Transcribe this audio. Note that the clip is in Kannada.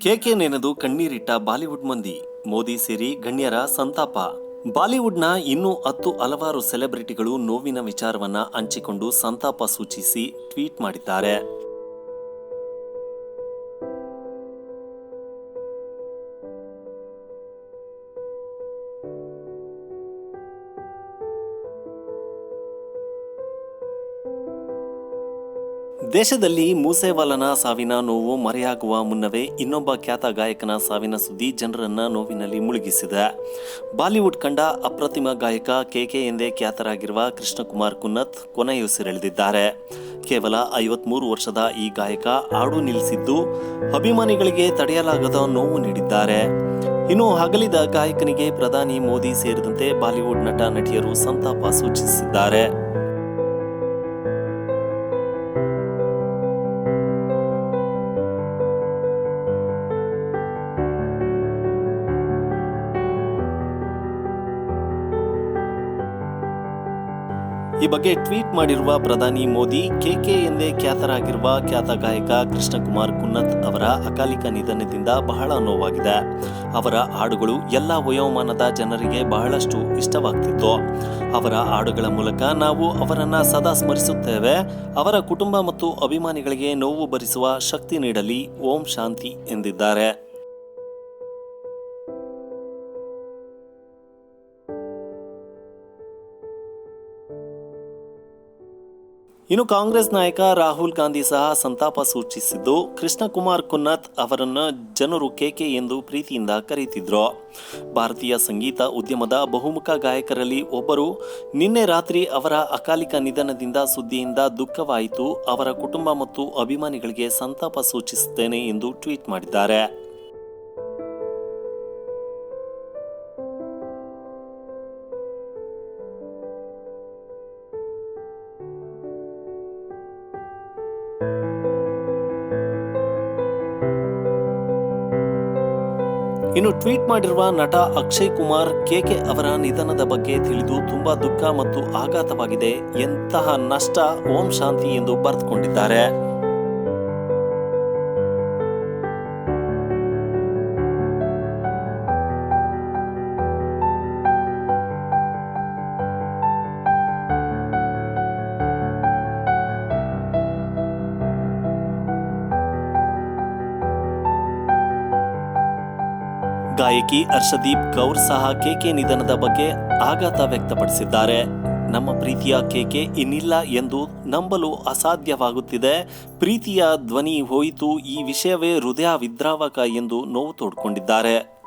ಕೇಕೆ ನೆನೆದು ಕಣ್ಣೀರಿಟ್ಟ ಬಾಲಿವುಡ್ ಮಂದಿ. ಮೋದಿ ಸೇರಿ ಗಣ್ಯರ ಸಂತಾಪ. ಬಾಲಿವುಡ್ನ ಇನ್ನೂ ಹತ್ತು ಹಲವಾರು ಸೆಲೆಬ್ರಿಟಿಗಳು ನೋವಿನ ವಿಚಾರವನ್ನ ಹಂಚಿಕೊಂಡು ಸಂತಾಪ ಸೂಚಿಸಿ ಟ್ವೀಟ್ ಮಾಡಿದ್ದಾರೆ. ದೇಶದಲ್ಲಿ ಮೂಸೇವಾಲನ ಸಾವಿನ ನೋವು ಮರೆಯಾಗುವ ಮುನ್ನವೇ ಇನ್ನೊಬ್ಬ ಖ್ಯಾತ ಗಾಯಕನ ಸಾವಿನ ಸುದ್ದಿ ಜನರನ್ನ ನೋವಿನಲ್ಲಿ ಮುಳುಗಿಸಿದೆ. ಬಾಲಿವುಡ್ ಕಂಡ ಅಪ್ರತಿಮ ಗಾಯಕ ಕೆಕೆ ಎಂದೇ ಖ್ಯಾತರಾಗಿರುವ ಕೃಷ್ಣಕುಮಾರ್ ಕುನ್ನತ್ ಕೊನೆಯುಸಿರೆಳೆದಿದ್ದಾರೆ ಕೇವಲ ಐವತ್ಮೂರು ವರ್ಷದ ಈ ಗಾಯಕ ಹಾಡು ನಿಲ್ಲಿಸಿದ್ದು ಅಭಿಮಾನಿಗಳಿಗೆ ತಡೆಯಲಾಗದ ನೋವು ನೀಡಿದ್ದಾರೆ. ಇನ್ನು ಹಗಲಿದ ಗಾಯಕನಿಗೆ ಪ್ರಧಾನಿ ಮೋದಿ ಸೇರಿದಂತೆ ಬಾಲಿವುಡ್ ನಟ, ನಟಿಯರು ಸಂತಾಪ ಸೂಚಿಸಿದ್ದಾರೆ. ಈ ಬಗ್ಗೆ ಟ್ವೀಟ್ ಮಾಡಿರುವ ಪ್ರಧಾನಿ ಮೋದಿ ಕೆಕೆ ಎಂದೇ ಖ್ಯಾತರಾಗಿರುವ ಖ್ಯಾತ ಗಾಯಕ ಕೃಷ್ಣಕುಮಾರ್ ಕುನ್ನತ್ ಅವರ ಅಕಾಲಿಕ ನಿಧನದಿಂದ ಬಹಳ ನೋವಾಗಿದೆ. ಅವರ ಹಾಡುಗಳು ಎಲ್ಲ ವಯೋಮಾನದ ಜನರಿಗೆ ಬಹಳಷ್ಟು ಇಷ್ಟವಾಗ್ತಿತ್ತು. ಅವರ ಹಾಡುಗಳ ಮೂಲಕ ನಾವು ಅವರನ್ನ ಸದಾ ಸ್ಮರಿಸುತ್ತೇವೆ. ಅವರ ಕುಟುಂಬ ಮತ್ತು ಅಭಿಮಾನಿಗಳಿಗೆ ನೋವು ಭರಿಸುವ ಶಕ್ತಿ ನೀಡಲಿ. ಓಂ ಶಾಂತಿ ಎಂದಿದ್ದಾರೆ. ಇನ್ನು ಕಾಂಗ್ರೆಸ್ ನಾಯಕ ರಾಹುಲ್ ಗಾಂಧಿ ಸಹ ಸಂತಾಪ ಸೂಚಿಸಿದ್ದು, ಕೃಷ್ಣಕುಮಾರ್ ಕುನ್ನತ್ ಅವರನ್ನು ಜನರು ಕೆಕೆ ಎಂದು ಪ್ರೀತಿಯಿಂದ ಕರೆಯುತ್ತಿದ್ರು ಭಾರತೀಯ ಸಂಗೀತ ಉದ್ಯಮದ ಬಹುಮುಖ ಗಾಯಕರಲ್ಲಿ ಒಬ್ಬರು. ನಿನ್ನೆ ರಾತ್ರಿ ಅವರ ಅಕಾಲಿಕ ನಿಧನದಿಂದ ಸುದ್ದಿಯಿಂದ ದುಃಖವಾಯಿತು. ಅವರ ಕುಟುಂಬ ಮತ್ತು ಅಭಿಮಾನಿಗಳಿಗೆ ಸಂತಾಪ ಸೂಚಿಸುತ್ತೇನೆ ಎಂದು ಟ್ವೀಟ್ ಮಾಡಿದ್ದಾರೆ. ಇನ್ನು ಟ್ವೀಟ್ ಮಾಡಿರುವ ನಟ ಅಕ್ಷಯ್ ಕುಮಾರ್, ಕೆಕೆ ಅವರ ನಿಧನದ ಬಗ್ಗೆ ತಿಳಿದು ತುಂಬಾ ದುಃಖ ಮತ್ತು ಆಘಾತವಾಗಿದೆ. ಎಂತಹ ನಷ್ಟ ಓಂ ಶಾಂತಿ ಎಂದು ಬರೆದುಕೊಂಡಿದ್ದಾರೆ. ಗಾಯಕಿ ಹರ್ಷದೀಪ್ ಕೌರ್ ಸಹ ಕೆಕೆ ನಿಧನದ ಬಗ್ಗೆ ಆಘಾತ ವ್ಯಕ್ತಪಡಿಸಿದ್ದಾರೆ. ನಮ್ಮ ಪ್ರೀತಿಯ ಕೆಕೆ ಇನ್ನಿಲ್ಲ ಎಂದು ನಂಬಲು ಅಸಾಧ್ಯವಾಗುತ್ತಿದೆ. ಪ್ರೀತಿಯ ಧ್ವನಿ ಹೋಯಿತು. ಈ ವಿಷಯವೇ ಹೃದಯ ವಿದ್ರಾವಕ ಎಂದು ನೋವು ತೋಡ್ಕೊಂಡಿದ್ದಾರೆ.